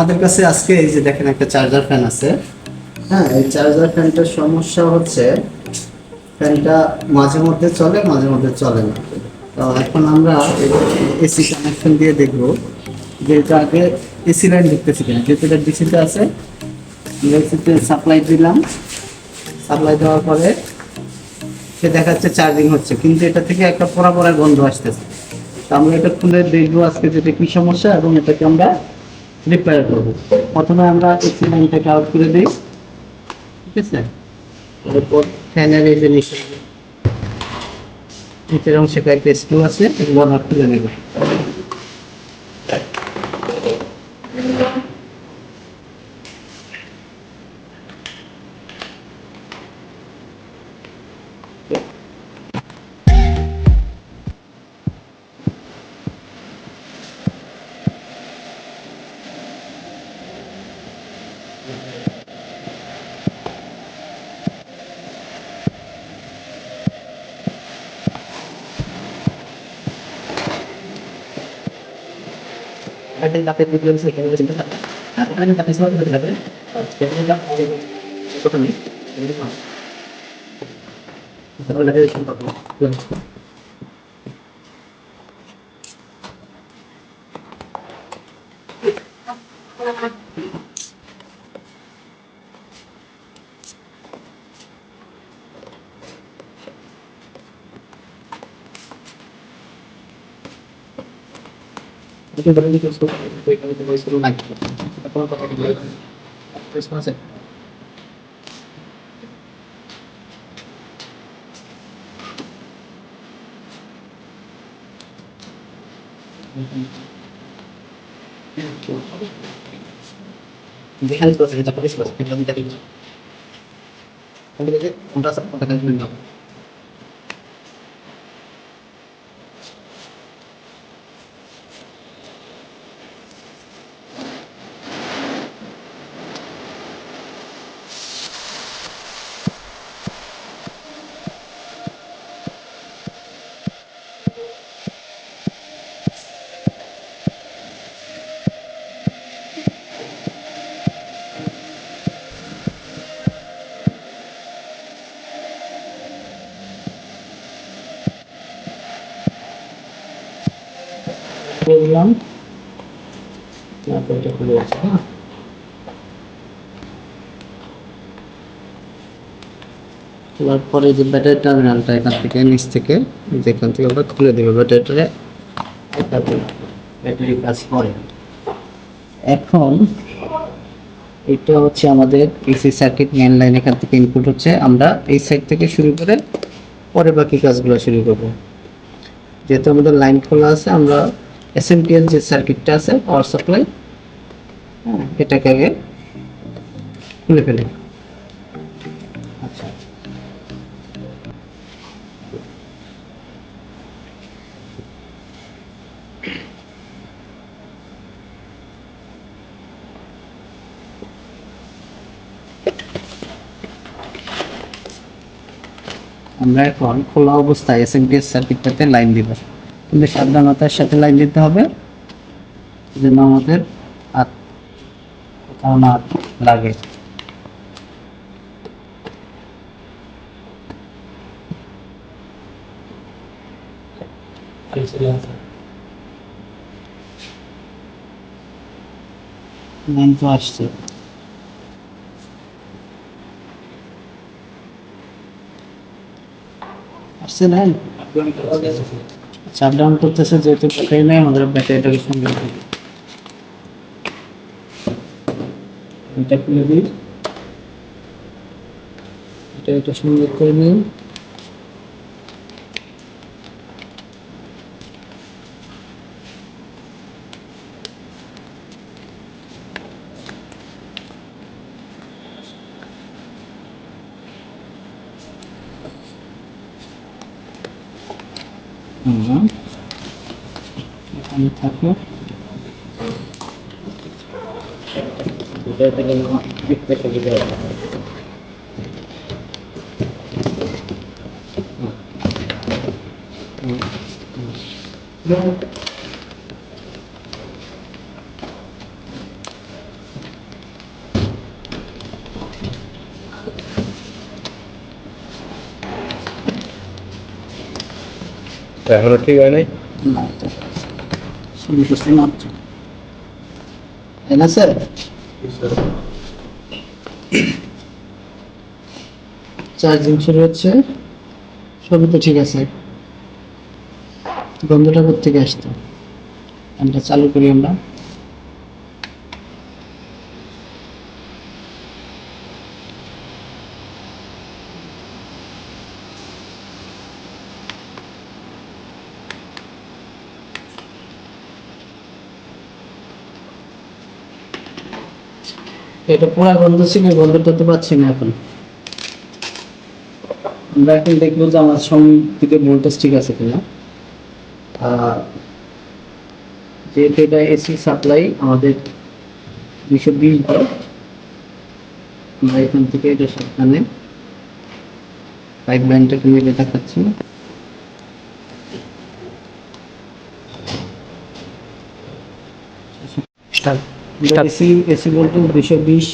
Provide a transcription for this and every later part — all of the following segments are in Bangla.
আমাদের কাছে আজকে এই যে দেখেন একটা চার্জার ফ্যান আছে। হ্যাঁ এই চার্জার ফ্যানটার সমস্যা হচ্ছে ফ্যানটা মাঝে মধ্যে চলে, মাঝে মধ্যে চলে না। তো এখন আমরা এসি কানেকশন দিয়ে দেখব যে এটা আগে এসি লাইন দেখতেছি কিনা। যেহেতু এটা ডিসিতে আছে এসিতে সাপ্লাই দিলাম। সাপ্লাই দেওয়ার পরে সে দেখাচ্ছে চার্জিং হচ্ছে, কিন্তু এটা থেকে একটা পোড়া পোড়া গন্ধ আসতেছে। তো আমরা এটা খুলে দেখব আজকে যেটা কি সমস্যা এবং এটাকে আমরা রিপেয়ার করব। প্রথমে আমরা এসি লাইনটাকে আউট করে দিই। ঠিক আছে? তারপর ফ্যানের এই যে নিচে নিচের অংশে কয়েকটা স্ক্রু আছে, এগুলো Ating kapit ni Bill Slick, ano ba Ako ka ng kapit sa mga kapit. Kaya nga ako yung ini kami. Kaya nga ako. Ito na Thank you. लेकिन बदल के उसको कोई कमी तो वॉइस रूल आगे अपन पता कर लेगा तो इसमें से Deja de proceder, tampoco es posible, no me da tiempo. Hombre, un raza, un raza, un raza. Ako. করলাম তারপর এটা খুলে যাচ্ছে হ্যাঁ। খোলার পরে যে ব্যাটারি টার্মিনালটা এখান থেকে, নিচ থেকে, যেখান থেকে আমরা খুলে দেবো ব্যাটারি কাজ করে। এখন এটা হচ্ছে আমাদের এসি সার্কিট মেন লাইন এখান থেকে ইনপুট হচ্ছে। আমরা এই সাইড থেকে শুরু করে পরে বাকি কাজগুলো শুরু করব। যেহেতু আমাদের লাইন খোলা আছে, আমরা এসএমটিএল যে সার্কিটটা আছে পাওয়ার সাপ্লাই হ্যাঁ এটাকে আগে খুলে ফেলি। আচ্ছা। আমরা এখন খোলা অবস্থায় এসএমটিএস সার্কিটটাতে লাইন দিব। কিন্তু সাবধানতার সাথে লাইন দিতে হবে। যেন আমাদের হাত কোথাও না লাগে। লাইন তো আসছে। আসছে না চাপ ডাউন করতেছে যেহেতু ব্যাটারি নেই, আমাদের ব্যাটারিটাকে সঙ্গে। এটা খুলে দিই এটা এটা সংযোগ করে নিই হুম এখানে থাকল এটা থেকে দেখতে সুবিধা হবে এখনও ঠিক হয় নাই? না চার্জিং শুরু হচ্ছে। সবই তো ঠিক আছে। গন্ধটা থেকে আসতো আমরা চালু করি আমরা। এটা পুরা গন্ধ ছিল গন্ধটা তো পাচ্ছি না এখন। আমরা এখন দেখব যে আমার সঙ্গে ভোল্টেজ ঠিক আছে কিনা। আর যেহেতু এটা এসি সাপ্লাই আমাদের দুইশো বিশ ভোল্ট আমরা এখান থেকে এটা সাবধানে পাইপ লাইনটাকে মিলে দেখাচ্ছি। Start. এসি এসি ভোল্টেজ দুইশো বিশ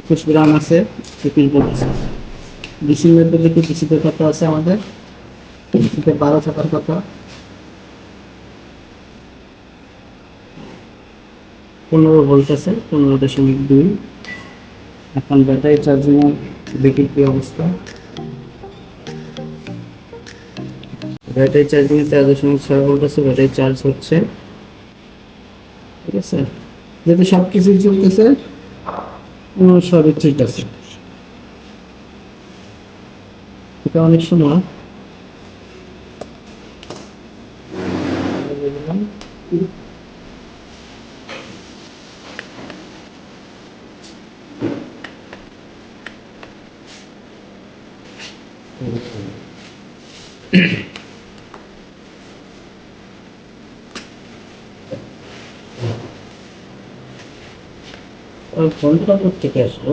একুশ গ্রাম আছে একুশ ভোল্ট আছে। ডিসি মধ্যে দেখি ডিসিতে কত আছে আমাদের ডিসিতে বারো থাকার কথা। পনেরো ভোল্ট আছে পনেরো দশমিক দুই। এখন ব্যাটারি চার্জিং দেখি কি অবস্থা। ব্যাটারি চার্জিং তেরো দশমিক ছয় ভোল্ট আছে ব্যাটারি চার্জ হচ্ছে ঠিক আছে? যেহেতু সব কিছুই চলতেছে সবই ঠিক আছে। এটা অনেক সময়। ওই ফোনটা থেকে আসলো?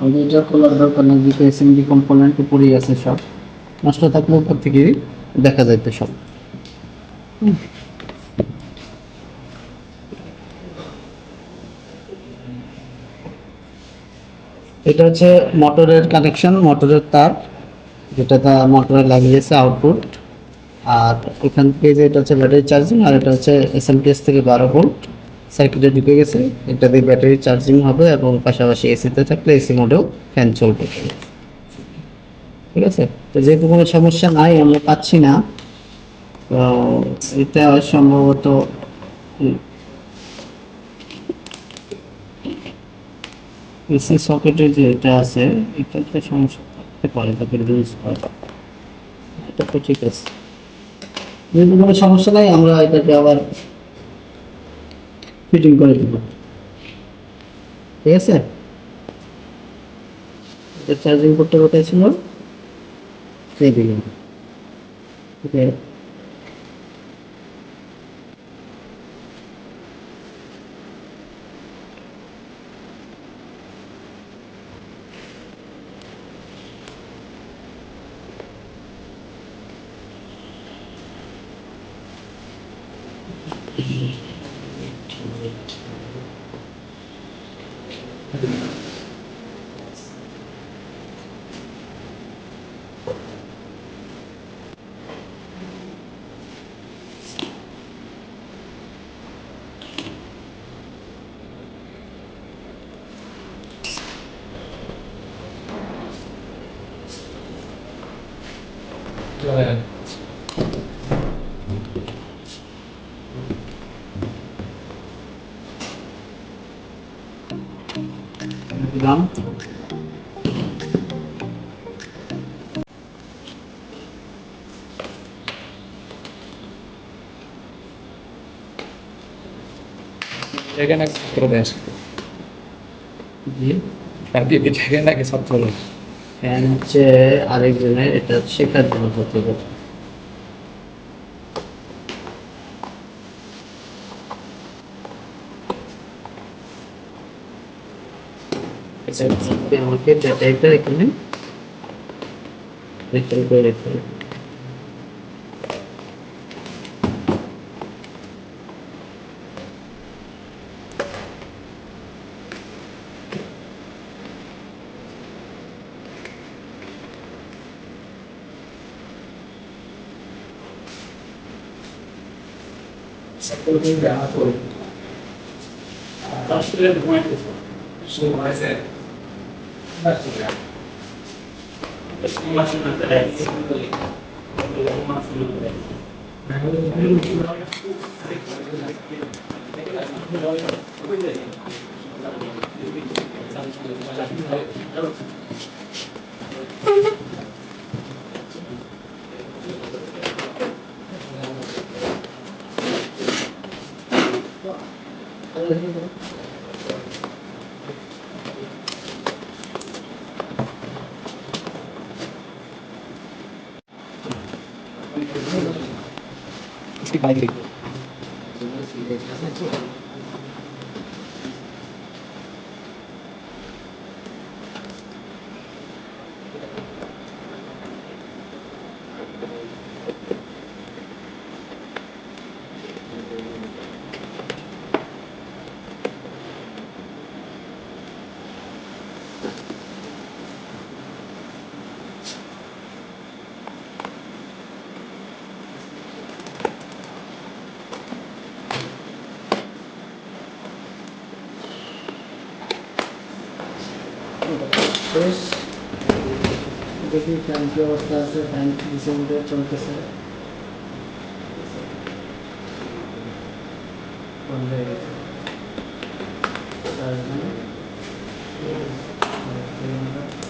আমাদের এটা খোলার দরকার নেই, যেহেতু এসএমডি কম্পোনেন্ট উপরেই আছে সব। নষ্ট থাকলে উপর থেকে দেখা যাইতে সব। এটা হচ্ছে মোটরের কানেকশন মোটরের তার যেটা তা মোটরে লাগিয়েছে আউটপুট আর এখান থেকে যে এটা হচ্ছে ব্যাটারি চার্জিং আর এটা হচ্ছে এস এসএমপিএস থেকে বারো ভোল্ট সার্কিটে ঢুকে গেছে, এটা দিয়ে ব্যাটারি চার্জিং হবে এবং পাশাপাশি এসিতে থাকলে এসি মোডেও ফ্যান চলবে। ঠিক আছে? তো যেহেতু কোনো সমস্যা নাই, আমরা পাচ্ছি না। তো এটা সম্ভবত এসি সকেটের যে এটা আছে এটাতে সমস্যা, থাকতে পারে তাকে ইউজ হয়। এটা তো ঠিক আছে। যেহেতু কোনো সমস্যা নাই, আমরা এটাকে আবার ফিটিং করে দেব। ঠিক আছে? এটা চার্জিং করতে কোথায় ছিল। এই দিকে ওকে দিলাম করে দেয় জি দিয়ে দিয়ে এখানে নাকি সব চলো ফ্যান হচ্ছে আরেকজনের, এটা শেখার জন্য হতে পারে আমাকে ডেটাটা এখানে দেখতে করে sepolvidato. Aconselho muito, sou mais é. Uma semana atrás, uma semana atrás. Coisa aí. কি অবস্থা আছে ফ্যান নিচে উঠে চলতেছে বন্ধ হয়ে গেছে আর এখানে আর এই আমরা এই